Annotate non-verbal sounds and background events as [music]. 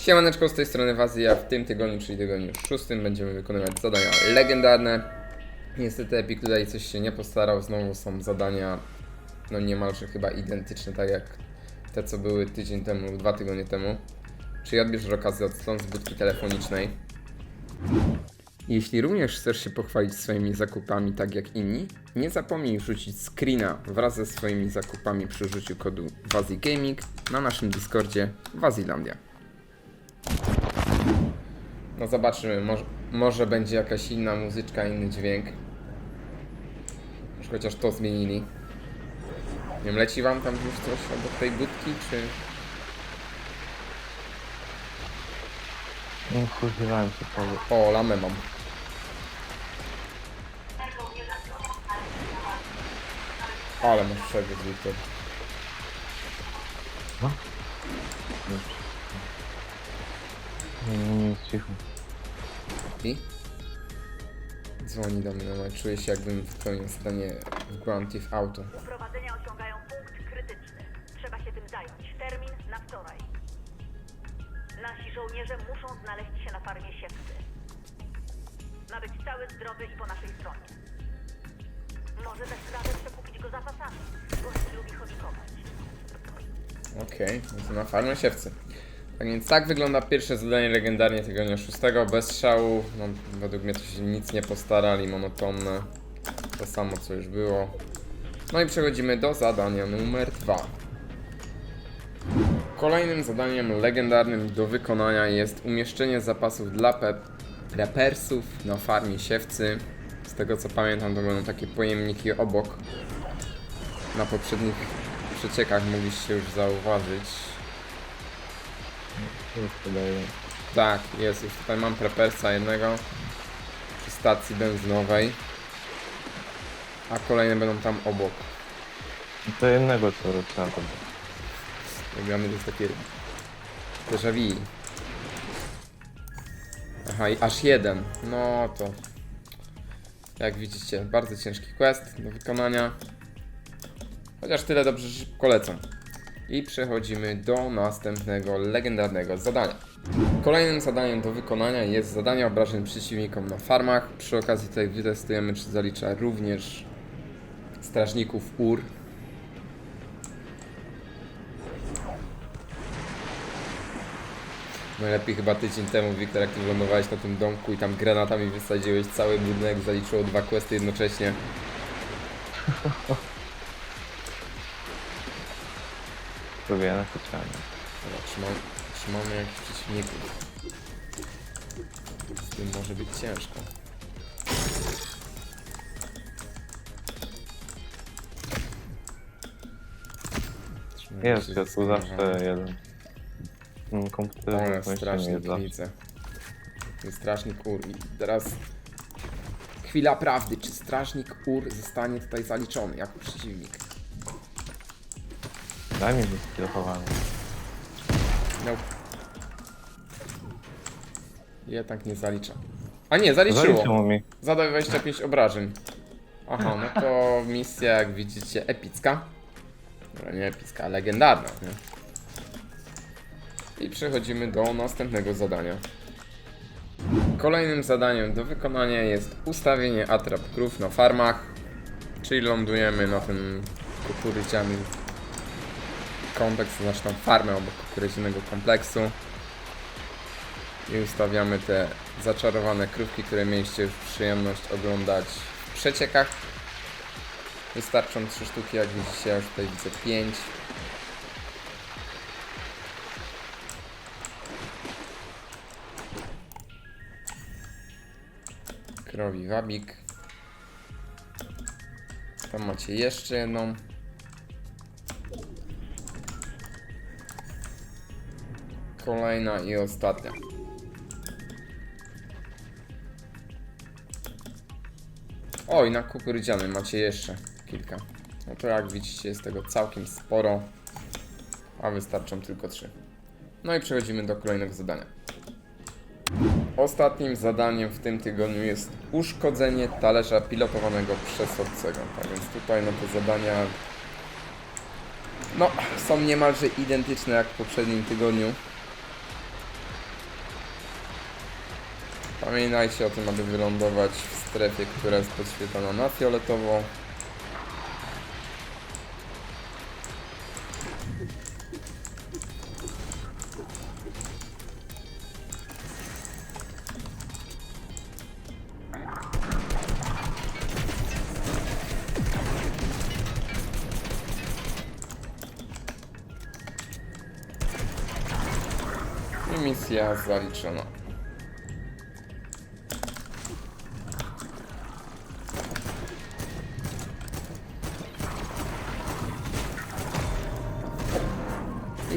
Siemaneczko, z tej strony Wazy, a w tym tygodniu, czyli tygodniu szóstym, będziemy wykonywać zadania legendarne. Niestety Epic tutaj coś się nie postarał, znowu są zadania no niemalże chyba identyczne, tak jak te co były tydzień temu lub dwa tygodnie temu. Czyli odbierzesz okazję od stron z budki telefonicznej. Jeśli również chcesz się pochwalić swoimi zakupami tak jak inni, nie zapomnij rzucić screena wraz ze swoimi zakupami przy użyciu kodu WaziGaming na naszym Discordzie Wazilandia. No zobaczymy, może, może będzie jakaś inna muzyczka, inny dźwięk. Może chociaż to zmienili. Nie wiem, leci wam tam już coś obok tej budki, czy... Nie wkurzywałem się powiedz. O, lamę mam. Ale masz przewód, Wiktor. No. Nie, nie, nie, jest cicho. I? Dzwoni do mnie, no czuję się jakbym wypełnił zadanie w Grand Theft Auto. Uprowadzenia osiągają punkt krytyczny. Trzeba się tym zająć. Termin na wczoraj. Nasi żołnierze muszą znaleźć się na farmie siewcy. Ma być cały, zdrowy i po naszej stronie. Może też radę przekupić go zapasami. Gość lubi chomikować. Okej, no to na farmę siewcy. Tak więc tak wygląda pierwsze zadanie legendarnie tygodnia szóstego, bez szału. No, według mnie to się nic nie postarali, monotonne. To samo co już było. No i przechodzimy do zadania numer dwa. Kolejnym zadaniem legendarnym do wykonania jest umieszczenie zapasów dla pep prepersów na farmie siewcy. Z tego co pamiętam to będą takie pojemniki obok. Na poprzednich przeciekach mogliście już zauważyć. Już. Tak, jest, już tutaj mam prepersa jednego przy stacji benzynowej. A kolejne będą tam obok. No To jednego co trzeba to Robiamy to jest takie déjà vu. Aha, i aż jeden. No to jak widzicie, bardzo ciężki quest do wykonania. Chociaż tyle dobrze że szybko lecą. I przechodzimy do następnego legendarnego zadania. Kolejnym zadaniem do wykonania jest zadanie obrażeń przeciwnikom na farmach. Przy okazji tutaj wytestujemy, czy zalicza również strażników UR. Najlepiej chyba tydzień temu, Wiktor, jak ty wylądowałeś na tym domku i tam granatami wysadziłeś cały budynek, zaliczyło dwa questy jednocześnie. [laughs] robię na specjalnie. Dobra, trzymam, trzymamy jakichś przeciwników. Z tym może być ciężko. Trzymamy Jest, się ja tu zawsze jeden. Mm, Komputer to strasznie jest zawsze. widzę. Strażnik ur. I teraz chwila prawdy. Czy strażnik ur zostanie tutaj zaliczony jako przeciwnik? Daj mi być skillowany. No. Jednak nie zalicza. A nie, zaliczyło. Zaliczyło mi. Zadaj 25 obrażeń. Aha, no to misja, jak widzicie, epicka. Dobra, nie epicka, legendarna, nie? I przechodzimy do następnego zadania. Kolejnym zadaniem do wykonania jest ustawienie atrap krów na farmach. Czyli lądujemy na tym kukurydzianym kompleks, to znaczy tą farmę obok kukurydzianego kompleksu. I ustawiamy te zaczarowane krówki, które mieliście już przyjemność oglądać w przeciekach. Wystarczą trzy sztuki, jak widzicie, ja już tutaj widzę pięć. Krowi wabik. Tam macie jeszcze jedną. Kolejna i ostatnia. Oj, na kukurydziany macie jeszcze kilka. No to jak widzicie jest tego całkiem sporo, a wystarczą tylko trzy. No i przechodzimy do kolejnego zadania. Ostatnim zadaniem w tym tygodniu jest uszkodzenie talerza pilotowanego przez obcego. Tak więc tutaj no te zadania no, są niemalże identyczne jak w poprzednim tygodniu. Pamiętajcie o tym, aby wylądować w strefie, która jest podświetlona na fioletowo. I misja zaliczona.